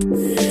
Yeah.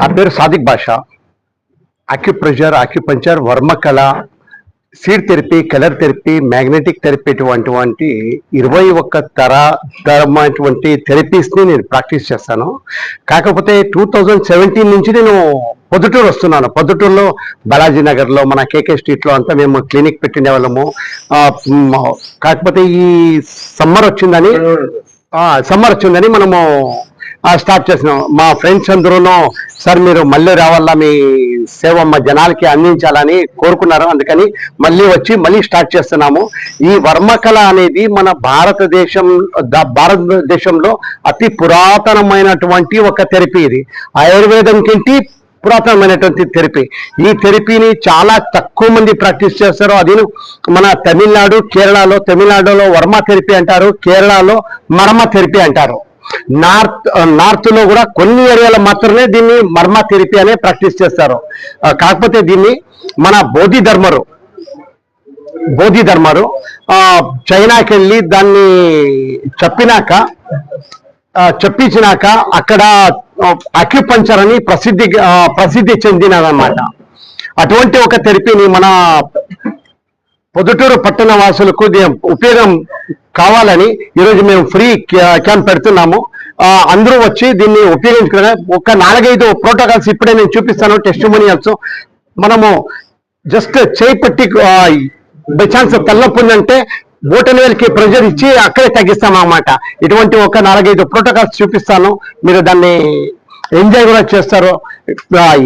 నా పేరు Sadiq Basha. Acupressure acupuncture వర్మకళ seed therapy colour therapy magnetic therapy అటువంటి ఇరవై ఒక్క తర తరమైనటువంటి థెరపీస్ని నేను ప్రాక్టీస్ చేస్తాను. కాకపోతే టూ థౌజండ్ సెవెంటీన్ నుంచి నేను పొద్దుటూరు వస్తున్నాను. పొద్దుటూరులో బాలాజీ నగర్లో మన కేకే స్ట్రీట్లో అంతా మేము క్లినిక్ పెట్టిండే వాళ్ళము. కాకపోతే ఈ సమ్మర్ వచ్చిందని సమ్మర్ వచ్చిందని మనము స్టార్ట్ చేసినాం మా ఫ్రెండ్స్ అందరూ సార్ మీరు మళ్ళీ రావాలా? మీ సేవ మా జనాలకి అందించాలని కోరుకున్నారు. అందుకని మళ్ళీ వచ్చి మళ్ళీ స్టార్ట్ చేస్తున్నాము. ఈ వర్మకళ అనేది మన భారతదేశం భారతదేశంలో అతి పురాతనమైనటువంటి ఒక థెరపీ ఇది. ఆయుర్వేదం కింటి పురాతనమైనటువంటి థెరపీ. ఈ థెరపీని చాలా తక్కువ మంది ప్రాక్టీస్ చేస్తారు. అది మన తమిళనాడు కేరళలో తమిళనాడులో వర్మ థెరపీ అంటారు కేరళలో మర్మ థెరపీ అంటారు. నార్త్ నార్త్లో కూడా కొన్ని ఏరియాలో మాత్రమే దీన్ని మర్మ థెరపీ అనే ప్రాక్టీస్ చేస్తారు. కాకపోతే దీన్ని మన బోధి ధర్మరు బోధి ధర్మరు ఆ, చైనాకి వెళ్ళి దాన్ని చెప్పినాక చెప్పించినాక అక్కడ అక్యుపంచర్ అని ప్రసిద్ధి ప్రసిద్ధి చెందినదన్నమాట. అటువంటి ఒక థెరపీని మన పొద్దుటూరు పట్టణ వాసులకు ఉపయోగం కావాలని ఈరోజు మేము ఫ్రీ క్యా- క్యాంప్ పెడుతున్నాము. అందరూ వచ్చి దీన్ని ఉపయోగించుకునే ఒక నాలుగైదు ప్రోటోకాల్స్ ఇప్పుడే నేను చూపిస్తాను టెస్టిమోనియల్స్. మనము జస్ట్ చేపట్టి బై ఛాన్స్ తల్లపుందంటే బోటనవేల్కి ప్రెజర్ ఇచ్చి అక్కడే తగ్గిస్తాం అన్నమాట ఇటువంటి ఒక నాలుగైదు ప్రోటోకాల్స్ చూపిస్తాను. మీరు దాన్ని ఎంజాయ్ కూడా చేస్తారు.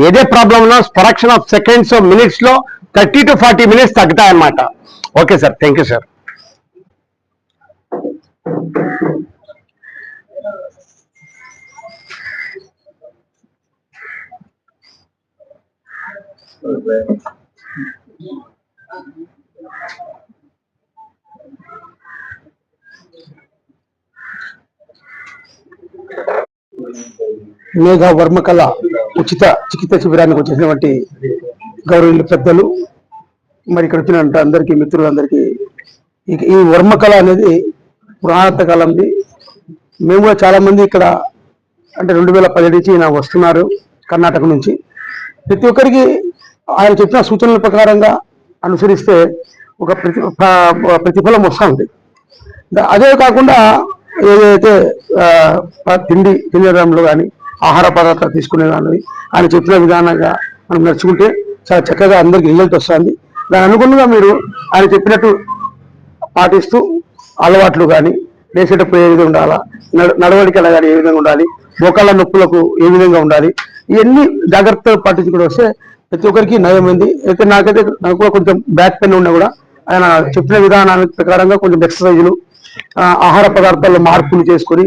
ఏదే ప్రాబ్లమ్ ఉన్నా ఫ్రాక్షన్ ఆఫ్ సెకండ్స్ మినిట్స్లో thirty to forty minutes తగ్గుతాయన్నమాట. Okay sir thank you sir. మేఘ వర్మకళ ఉచిత చికిత్స శిబిరానికి వచ్చేసినటువంటి గౌరవీయులు పెద్దలు మరి ఇక్కడ వచ్చిన అందరికీ మిత్రులందరికీ ఈ వర్మకళ అనేది పురాణత కాలంది మేము కూడా చాలామంది ఇక్కడ అంటే రెండు వేల పదిహేడు నుంచి ఈయన వస్తున్నారు కర్ణాటక నుంచి. ప్రతి ఒక్కరికి ఆయన చెప్పిన సూచనల ప్రకారంగా అనుసరిస్తే ఒక ప్రతి ప్రతిఫలం వస్తూ ఉంది అదే కాకుండా ఏదైతే తిండి తినడంలో కానీ ఆహార పదార్థాలు తీసుకునే కానీ ఆయన చెప్పిన విధానంగా మనం నడుచుకుంటే చాలా చక్కగా అందరికి రిజల్ట్ వస్తుంది. దాని అనుగుణంగా మీరు ఆయన చెప్పినట్టు పాటిస్తూ అలవాట్లు కానీ లేచేటప్పుడు ఏ విధంగా ఉండాలా నడ- కానీ ఏ విధంగా ఉండాలి మోకాళ్ళ నొప్పులకు ఏ విధంగా ఉండాలి ఇవన్నీ జాగ్రత్తలు పాటించుకుని వస్తే ప్రతి ఒక్కరికి నయమైంది అయితే నాకైతే నాకు కూడా కొంచెం బ్యాక్ పెయిన్ ఉన్నా కూడా ఆయన చెప్పిన విధానానికి ప్రకారంగా కొంచెం ఎక్సర్సైజులు ఆహార పదార్థాల్లో మార్పులు చేసుకొని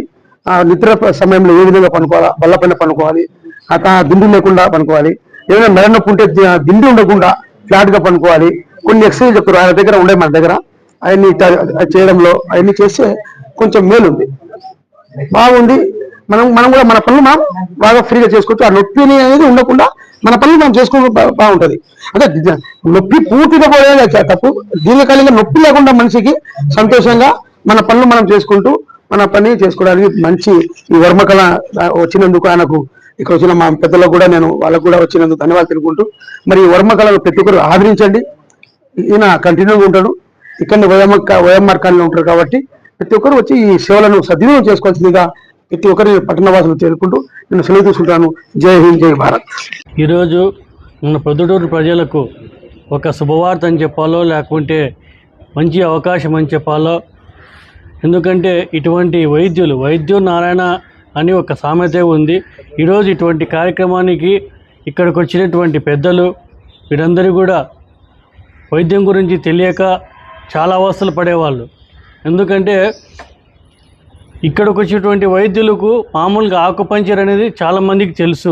నిద్ర సమయంలో ఏ విధంగా పనుకోవాలా బల్ల పైన పనుకోవాలి అత దిండు లేకుండా పనుకోవాలి ఏదైనా మెడ నొప్పి ఉంటే దిండి ఉండకుండా ఫ్లాట్గా పనుకోవాలి. కొన్ని ఎక్సర్సైజ్ చెప్తారు ఆయన దగ్గర ఉండే మన దగ్గర. అవన్నీ చేయడంలో అవన్నీ చేస్తే కొంచెం మేలుంది. బాగుంది. మనం మనం కూడా మన పనులు మనం బాగా ఫ్రీగా చేసుకోవచ్చు. ఆ నొప్పిని అనేది ఉండకుండా మన పనులు మనం చేసుకోవడం బాగుంటది. అంటే నొప్పి పూర్తిగా పోయేది తప్పు. దీర్ఘకాలికంగా నొప్పి లేకుండా మనిషికి సంతోషంగా మన పనులు మనం చేసుకుంటూ మన పని చేసుకోవడానికి మంచి ఈ వర్మకళ వచ్చినందుకు ఆయనకు ఇక్కడ వచ్చిన మా పెద్దలకు కూడా నేను వాళ్ళకు కూడా వచ్చినందుకు ధన్యవాదాలు తెలుపుకుంటూ మరి ఈ వర్మకళను ప్రతి ఒక్కరు ఆదరించండి. ఈయన కంటిన్యూగా ఉంటాడు. ఇక్కడ వైఎంఆర్ వైఎంఆర్ కాలనీ ఉంటారు కాబట్టి ప్రతి ఒక్కరు వచ్చి ఈ సేవలను సద్వినియోగం చేసుకోవాల్సిందిగా ప్రతి ఒక్కరి పట్టణవాసులు చేరుకుంటూ నేను సెలవు తీసుకుంటాను. జై హింద్ జై భారత్. ఈరోజు మన ప్రొద్దుటూరు ప్రజలకు ఒక శుభవార్త అని చెప్పాలో లేకుంటే మంచి అవకాశం అని చెప్పాలో ఎందుకంటే ఇటువంటి వైద్యులు వైద్యు నారాయణ అని ఒక సామెత ఉంది. ఈరోజు ఇటువంటి కార్యక్రమానికి ఇక్కడికి వచ్చినటువంటి పెద్దలు వీరందరూ కూడా వైద్యం గురించి తెలియక చాలా అవస్థలు పడేవాళ్ళు. ఎందుకంటే ఇక్కడికి వచ్చేటువంటి వైద్యులకు మామూలుగా ఆకుపంచర్ అనేది చాలామందికి తెలుసు.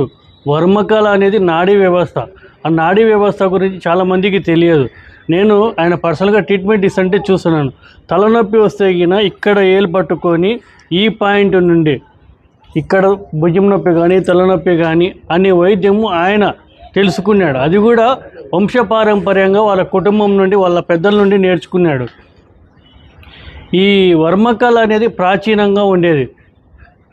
వర్మకళ అనేది నాడీ వ్యవస్థ. ఆ నాడీ వ్యవస్థ గురించి చాలామందికి తెలియదు. నేను ఆయన పర్సనల్గా ట్రీట్మెంట్ ఇస్తుంటే చూస్తున్నాను. తలనొప్పి వస్తే గిన ఇక్కడ ఏలు పట్టుకొని ఈ పాయింట్ నుండి ఇక్కడ భుజం నొప్పి కానీ తలనొప్పి కానీ అనే వైద్యము ఆయన తెలుసుకున్నాడు. అది కూడా వంశపారంపర్యంగా వాళ్ళ కుటుంబం నుండి వాళ్ళ పెద్దల నుండి నేర్చుకున్నాడు. ఈ వర్మకళ అనేది ప్రాచీనంగా ఉండేది.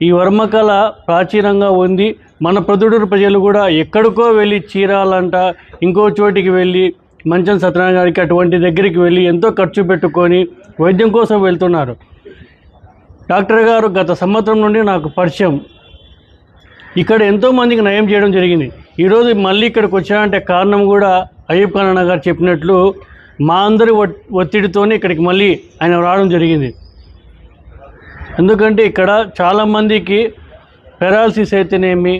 ఈ వర్మకళ ప్రాచీనంగా ఉంది. మన ప్రదుడూరు ప్రజలు కూడా ఎక్కడికో వెళ్ళి చీరాలంట ఇంకో చోటికి వెళ్ళి మంచం సత్యనారాయణ గారికి అటువంటి దగ్గరికి వెళ్ళి ఎంతో ఖర్చు పెట్టుకొని వైద్యం కోసం వెళ్తున్నారు. డాక్టర్ గారు గత సంవత్సరం నుండి నాకు పరిచయం. ఇక్కడ ఎంతోమందికి నయం చేయడం జరిగింది. ఈరోజు మళ్ళీ ఇక్కడికి వచ్చానంటే కారణం కూడా అయ్యప్ప ఖాన్ గారు చెప్పినట్లు మా అందరి ఒత్తిడితోనే ఇక్కడికి మళ్ళీ ఆయన రావడం జరిగింది. ఎందుకంటే ఇక్కడ చాలామందికి పెరాలసిస్ అయితేనేమి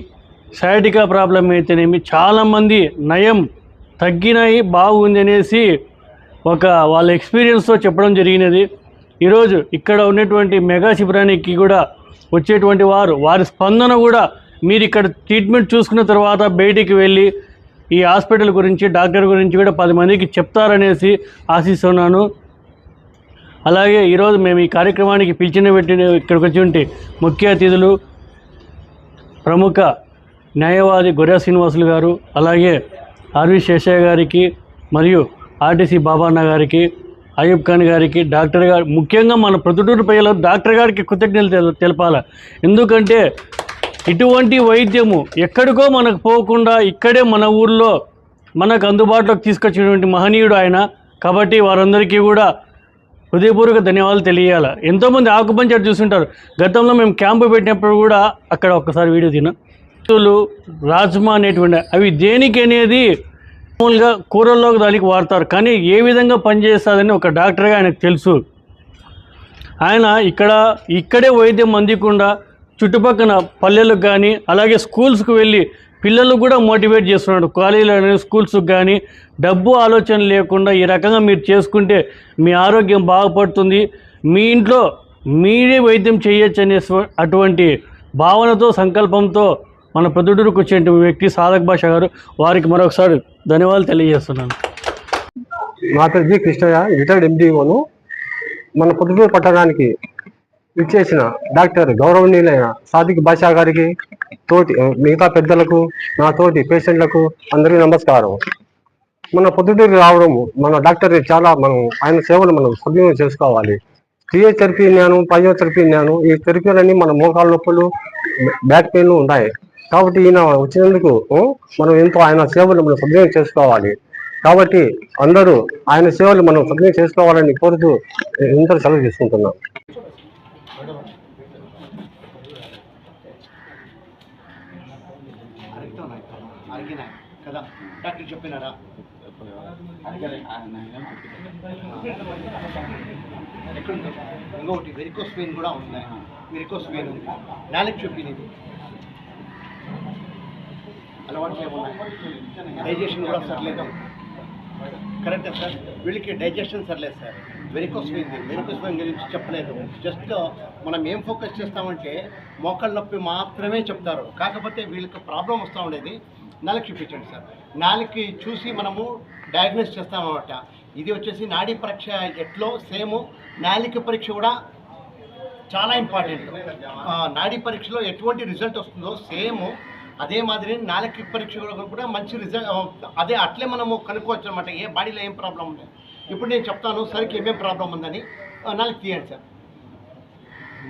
సైటికా ప్రాబ్లం అయితేనేమి చాలామంది నయం తగ్గినాయి బాగుంది అనేసి ఒక వాళ్ళ ఎక్స్పీరియన్స్తో చెప్పడం జరిగినది. ఈరోజు ఇక్కడ ఉన్నటువంటి మెగా శిబిరానికి కూడా వచ్చేటువంటి వారు వారి స్పందన కూడా మీరు ఇక్కడ ట్రీట్మెంట్ చూసుకున్న తర్వాత బయటికి వెళ్ళి ఈ హాస్పిటల్ గురించి డాక్టర్ గురించి కూడా పది మందికి చెప్తారనేసి ఆశిస్తున్నాను. అలాగే ఈరోజు మేము ఈ కార్యక్రమానికి పిలిచిన పెట్టిన ఇక్కడికి వచ్చి ఉంటే ముఖ్య అతిథులు ప్రముఖ న్యాయవాది గొర్రె శ్రీనివాసులు గారు అలాగే ఆర్వి శేషయ్య గారికి మరియు ఆర్టీసీ బాబాన్న గారికి అయ్యూబ్ ఖాన్ గారికి డాక్టర్ గారు ముఖ్యంగా మన ప్రొద్దుటూరు ప్రజలు డాక్టర్ గారికి కృతజ్ఞతలు తెలపాల. ఎందుకంటే ఇటువంటి వైద్యము ఎక్కడికో మనకు పోకుండా ఇక్కడే మన ఊర్లో మనకు అందుబాటులోకి తీసుకొచ్చినటువంటి మహనీయుడు ఆయన. కాబట్టి వారందరికీ కూడా హృదయపూర్వక ధన్యవాదాలు తెలియాలి. ఎంతోమంది ఆకుపంచర్ చూస్తుంటారు. గతంలో మేము క్యాంపు పెట్టినప్పుడు కూడా అక్కడ ఒక్కసారి వీడియో తిన రాజ్మా అనేటువంటి అవి దేనికి అనేది మామూలుగా కూరల్లోకి దానికి వాడతారు. కానీ ఏ విధంగా పనిచేస్తుందని ఒక డాక్టర్గా ఆయనకు తెలుసు. ఆయన ఇక్కడ ఇక్కడే వైద్యం అందకుండా చుట్టుపక్కల పల్లెలకు కానీ అలాగే స్కూల్స్కి వెళ్ళి పిల్లలు కూడా మోటివేట్ చేస్తున్నాడు. కాలేజీలో స్కూల్స్కి కానీ డబ్బు ఆలోచన లేకుండా ఈ రకంగా మీరు చేసుకుంటే మీ ఆరోగ్యం బాగుపడుతుంది. మీ ఇంట్లో మీరే వైద్యం చేయొచ్చు అనే అటువంటి భావనతో సంకల్పంతో మన ప్రొద్దుటూరుకు వచ్చే వ్యక్తి సాధక్ భాష గారు వారికి మరొకసారి ధన్యవాదాలు తెలియజేస్తున్నాను. మాతాజీ కృష్ణయ్య రిటైర్డ్ ఎండిఓను మన పొద్దుటూరు పట్టణానికి ఇచ్చేసిన డాక్టర్ గౌరవనీయులైన సాదిక్ బాషా గారికి తోటి మిగతా పెద్దలకు నా తోటి పేషెంట్లకు అందరికీ నమస్కారం. మన పొద్దుటూరు రావడం మన డాక్టర్ చాలా మనం ఆయన సేవలు మనం సద్వినియోగం చేసుకోవాలి. ఫిజియోథెరపీ నేను పైయోథెరపీ నేను ఈ థెరపీలన్నీ మన మోకాళ్ళ నొప్పులు బ్యాక్ పెయిన్ ఉన్నాయి కాబట్టి ఈయన వచ్చినందుకు మనం ఎంతో ఆయన సేవలు మనం సద్వినియోగం చేసుకోవాలి. కాబట్టి అందరూ ఆయన సేవలు మనం సద్వినియోగం చేసుకోవాలని కోరుతూ ఇంత సెలవు తీసుకుంటున్నాం. అరుగుతున్నాయి కదా డాక్టర్ చెప్పినారా ఎక్కడుంది ఇంకొకటి వెరికోస్ పెయిన్ కూడా ఉంది. వెరికోస్ పెయిన్ ఉంది. నాలుగు చెప్పింది అలవాట్లు ఏమున్నాయి డైజెషన్ కూడా సర్లేదు. కరెక్టే సార్. వీళ్ళకి డైజెషన్ సర్లేదు సార్. వెరికోస్ పోయింది. వెరికోస్ పెయిన్ గురించి చెప్పలేదు. జస్ట్ మనం ఏం ఫోకస్ చేస్తామంటే మోకాళ్ళ నొప్పి మాత్రమే చెప్తారు. కాకపోతే వీళ్ళకి ప్రాబ్లం వస్తూ ఉండేది నాలుగు చూపించండి సార్. నాలుగుకి చూసి మనము డయాగ్నోస్ చేస్తామన్నమాట. ఇది వచ్చేసి నాడీ పరీక్ష ఎట్లో సేమ్. నాలిక పరీక్ష కూడా చాలా ఇంపార్టెంట్. నాడీ పరీక్షలో ఎటువంటి రిజల్ట్ వస్తుందో సేమ్ అదే మాదిరి నాలుగు పరీక్ష కూడా మంచి రిజల్ట్ అదే అట్లే మనము కనుక్కోవచ్చు అనమాట ఏ బాడీలో ఏం ప్రాబ్లం ఉంది? ఇప్పుడు నేను చెప్తాను సరికి ఏమేం ప్రాబ్లం ఉందని. నాలుగు తీయండి సార్.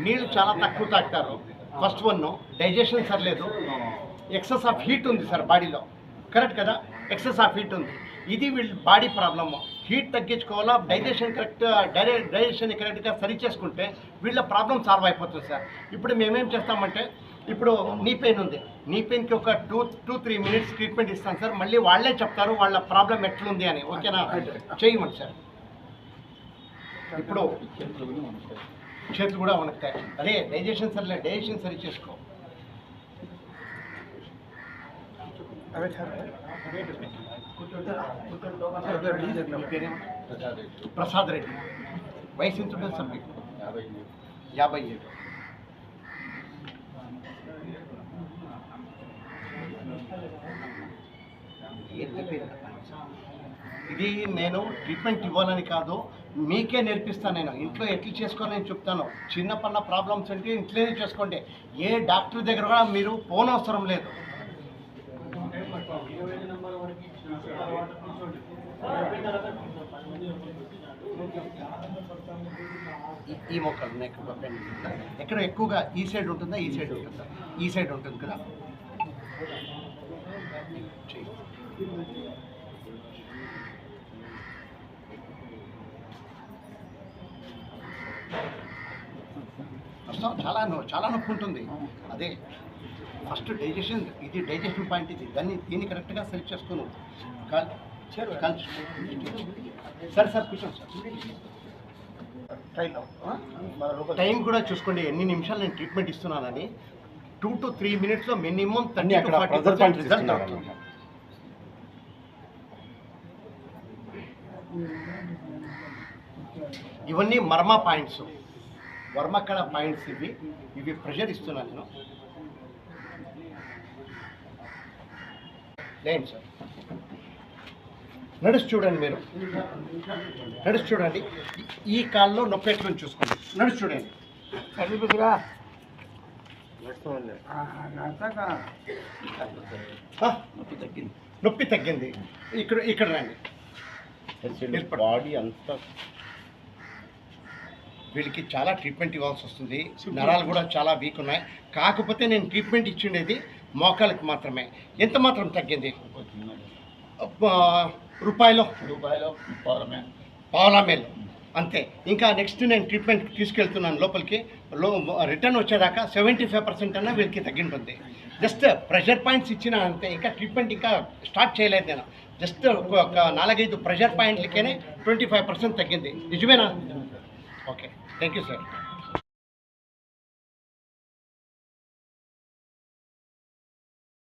నీళ్ళు చాలా తక్కువ తాగుతారు. ఫస్ట్ వన్ డైజెషన్ సర్లేదు. ఎక్సెస్ ఆఫ్ హీట్ ఉంది సార్ బాడీలో. కరెక్ట్ కదా? ఎక్సెస్ ఆఫ్ హీట్ ఉంది. ఇది వీళ్ళ బాడీ ప్రాబ్లము. హీట్ తగ్గించుకోవాలా? డైజెషన్ కరెక్ట్ డైరే డైజెషన్ కరెక్ట్గా సరి చేసుకుంటే వీళ్ళ ప్రాబ్లం సాల్వ్ అయిపోతుంది సార్. ఇప్పుడు మేమేం చేస్తామంటే ఇప్పుడు నీ పెయిన్ ఉంది. నీ పెయిన్కి ఒక two two three minutes treatment ఇస్తాను సార్. మళ్ళీ వాళ్ళే చెప్తారు వాళ్ళ ప్రాబ్లం ఎట్లుంది అని. ఓకేనా? చేయమండి సార్. ఇప్పుడు చేతులు కూడా వణుకుతాయి. అదే డైజెషన్ సరిలే డైజెషన్ సరి చేసుకో. పేరేం? ప్రసాద్ రెడ్డి. వయసు ఎంత ఉంటుంది సార్ మీకు? యాభై ఏడు ఏంటి పేరు? ఇది నేను ట్రీట్మెంట్ ఇవ్వాలని కాదు మీకే నేర్పిస్తాను నేను. ఇంట్లో ఎట్లా చేసుకోవాలని నేను చెప్తాను. చిన్నపన్న ప్రాబ్లమ్స్ అంటే ఇంట్లోనే చేసుకోండి. ఏ డాక్టర్ దగ్గర కూడా మీరు పోనవసరం లేదు. ఈ- మొక్కలు నెక్ ఎక్కడ ఎక్కువగా ఈ సైడ్ ఉంటుందా? ఈ సైడ్ ఉంటుందా? ఈ సైడ్ ఉంటుంది కదా. ప్రస్తుతం చాలా చాలా నొప్పి ఉంటుంది అదే ఫస్ట్ డైజెషన్ ఇది డైజెషన్ పాయింట్ ఇది. దాన్ని దీన్ని కరెక్ట్గా సెలెక్ట్ చేసుకోను కాల్ కాల్. సరే సార్ కూర్చోండి సార్. టైం కూడా చూసుకోండి ఎన్ని నిమిషాలు నేను ట్రీట్మెంట్ ఇస్తున్నానని. టూ టు త్రీ మినిట్స్లో minimum thirty to forty percent result అవుతుంది ఇవన్నీ మర్మ పాయింట్స్. వర్మకళ పాయింట్స్ ఇవి. ఇవి ప్రెషర్ ఇస్తున్నాను నేను. లేండి సార్. నడుచు చూడండి మీరు. నడుచు చూడండి. ఈ- కాల్లో నొప్పి ఎట్లని చూసుకోండి. నడుచు చూడండి. ఆ, నొప్పి తగ్గింది. ఇక్కడ ఇక్కడ రండి. బాడీ అంతా వీళ్ళకి చాలా ట్రీట్మెంట్ ఇవ్వాల్సి వస్తుంది. నరాలు కూడా చాలా వీక్ ఉన్నాయి. కాకపోతే నేను ట్రీట్మెంట్ ఇచ్చిండేది మోకాళ్ళకి మాత్రమే. ఎంత మాత్రం తగ్గింది? రూపాయలు? పావులా మేలు అంతే. ఇంకా నెక్స్ట్ నేను ట్రీట్మెంట్ తీసుకెళ్తున్నాను లోపలికి. లో రిటర్న్ వచ్చేదాకా సెవెంటీ ఫైవ్ పర్సెంట్ అన్న వీళ్ళకి తగ్గింటుంది. జస్ట్ ప్రెషర్ పాయింట్స్ ఇచ్చిన అంతే. ఇంకా ట్రీట్మెంట్ ఇంకా స్టార్ట్ చేయలేదు నేను. జస్ట్ ఒక నాలుగైదు ప్రెషర్ పాయింట్లకేనే ట్వంటీ ఫైవ్ పర్సెంట్ తగ్గింది. నిజమేనా? ఓకే. Thank you sir